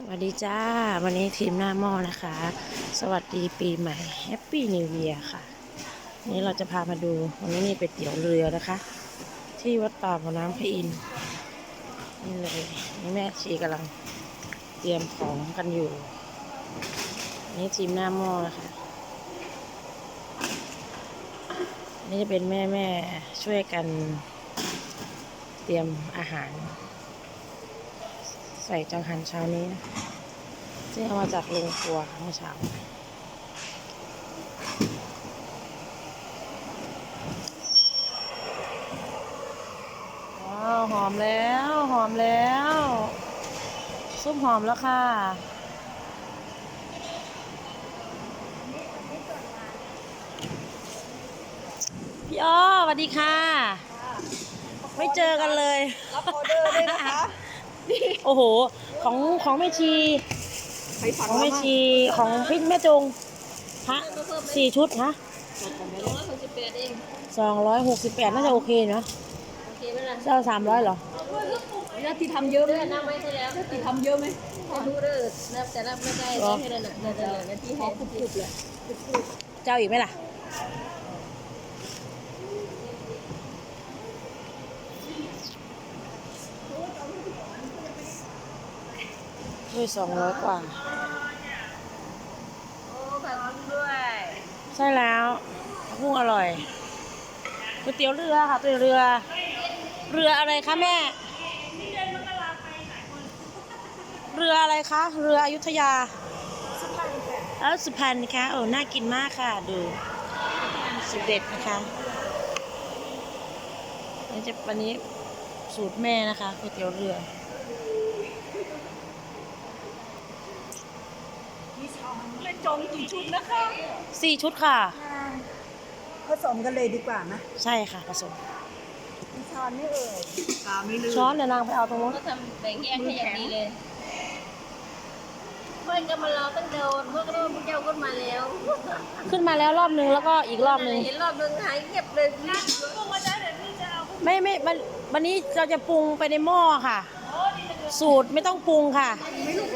สวัสดีจ้า วันนี้ทีมหน้าหม้อนะคะ สวัสดีปีใหม่แฮปปี้นิว e ียร์ค่ะ นี่เราจะพามาดูวันนี้นี่เป็นเตี๋ยวเรือนะคะ ที่วัดป่าบ่อน้ำพระอินทร์นี่เลยนี่แม่ชีกำลังเตรียมของกันอยู่ นี่ทีมหน้าหม้อนะคะ นี่จะเป็นแม่แม่ช่วยกันเตรียมอาหาร ใส่จังหันเช้านี้นะซึ่งเอามาจากโรงครัวเมื่อเช้าว้าวหอมแล้วหอมแล้ว ซุปหอมแล้วค่ะพี่อ้อสวัสดีค่ะ ไม่เจอกันเลย รับออเดอร์ด้วยนะคะ โอ้โห ของของแม่ชีใครสั่งของมาแม่บ้างชีของพี่แม่จงพระสี่ชุดฮะร้อยหกสิบแปดเองสองร้อยหกสิบแปดน่าจะโอเคเนาะโอเคไหมล่ะเจ้าสามร้อยเหรอญาติที่ทำเยอะไหมเดือนน้ำไว้ที่แล้วญาติทำเยอะไหมให้ดูเด้อนับแต่นับไม่ได้ได้แค่นั้นน่ะนั่นแหละนั่นที่ขอให้กรุบๆเลยเจ้าอีกไหมล่ะ ด้วยสองร้อยกว่า โอ้ขอบคุณด้วย ใช่แล้วกุ้งอร่อยก๋วยเตี๋ยวเรือค่ะก๋วยเตี๋ยวเรือ เรืออะไรคะแม่ เรืออะไรคะ เรืออยุธยาแล้วสุพรรณนะคะโอ้น่ากินมากค่ะ ดูสุดเด็ดนะคะนี่จะวันนี้สูตรแม่นะคะก๋วยเตี๋ยวเรือ แม่จงกี่ชุดนะคะสี่ชุดค่ะ ผสมกันเลยดีกว่านะใช่ค่ะผสม มีช้อนไม่เอ่ยตาไม่ลืมช้อนเดี๋ยวนางไปเอาตรงนู้นก็ทำแบ่งแยกให้อย่างดีเลยเพื่อนก็มารอตั้งโดนเพื่อนก็รู้ว่าเจ้าก็มาแล้วขึ้นมาแล้วรอบนึงแล้วก็อีกรอบนึงเห็นรอบนึงหายเงียบเลยนะไม่ไม่วันวันนี้เราจะปรุงไปในหม้อค่ะ สูตรไม่ต้องปรุงค่ะ ไม่ลูก